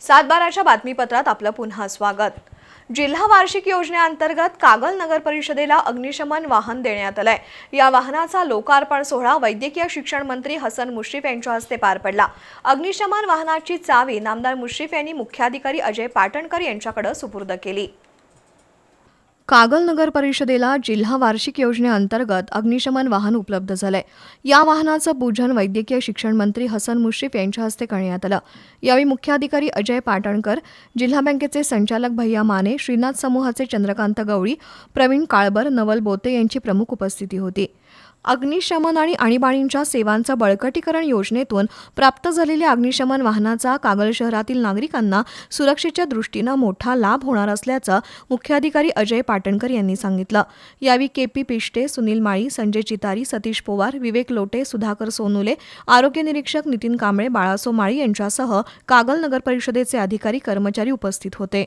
सातबाराच्या बातमीपत्रात आपलं पुन्हा स्वागत. जिल्हा वार्षिक योजनेअंतर्गत कागल नगर परिषदेला अग्निशमन वाहन देण्यात आलंय. या वाहनाचा लोकार्पण सोहळा वैद्यकीय शिक्षण मंत्री हसन मुश्रीफ यांच्या हस्ते पार पडला. अग्निशमन वाहनाची चावी नामदार मुश्रीफ यांनी मुख्याधिकारी अजय पाटणकर यांच्याकडे सुपूर्द केली. कागल नगर परिषदेला जिल्हा वार्षिक योजनेअंतर्गत अग्निशमन वाहन उपलब्ध झालंय. या वाहनाचं पूजन वैद्यकीय शिक्षण मंत्री हसन मुश्रीफ यांच्या हस्ते करण्यात आलं. यावेळी मुख्याधिकारी अजय पाटणकर जिल्हा बँकेचे संचालक भैया माने श्रीनाथ समूहाचे चंद्रकांत गवळी प्रवीण काळबर नवल बोते यांची प्रमुख उपस्थिती होती. अग्निशमन आणि आणीबाणींच्या सेवांचं बळकटीकरण योजनेतून प्राप्त झालेल्या अग्निशमन वाहनाचा कागल शहरातील नागरिकांना सुरक्षेच्या दृष्टीनं मोठा लाभ होणार असल्याचं मुख्याधिकारी अजय पाटणकर यांनी सांगितलं. यावेळी के पी पिष्टे सुनील माळी संजय चितारी सतीश पोवार विवेक लोटे सुधाकर सोनुले आरोग्य निरीक्षक नितीन कांबळे बाळासो माळी यांच्यासह कागल नगर परिषदेचे अधिकारी कर्मचारी उपस्थित होते.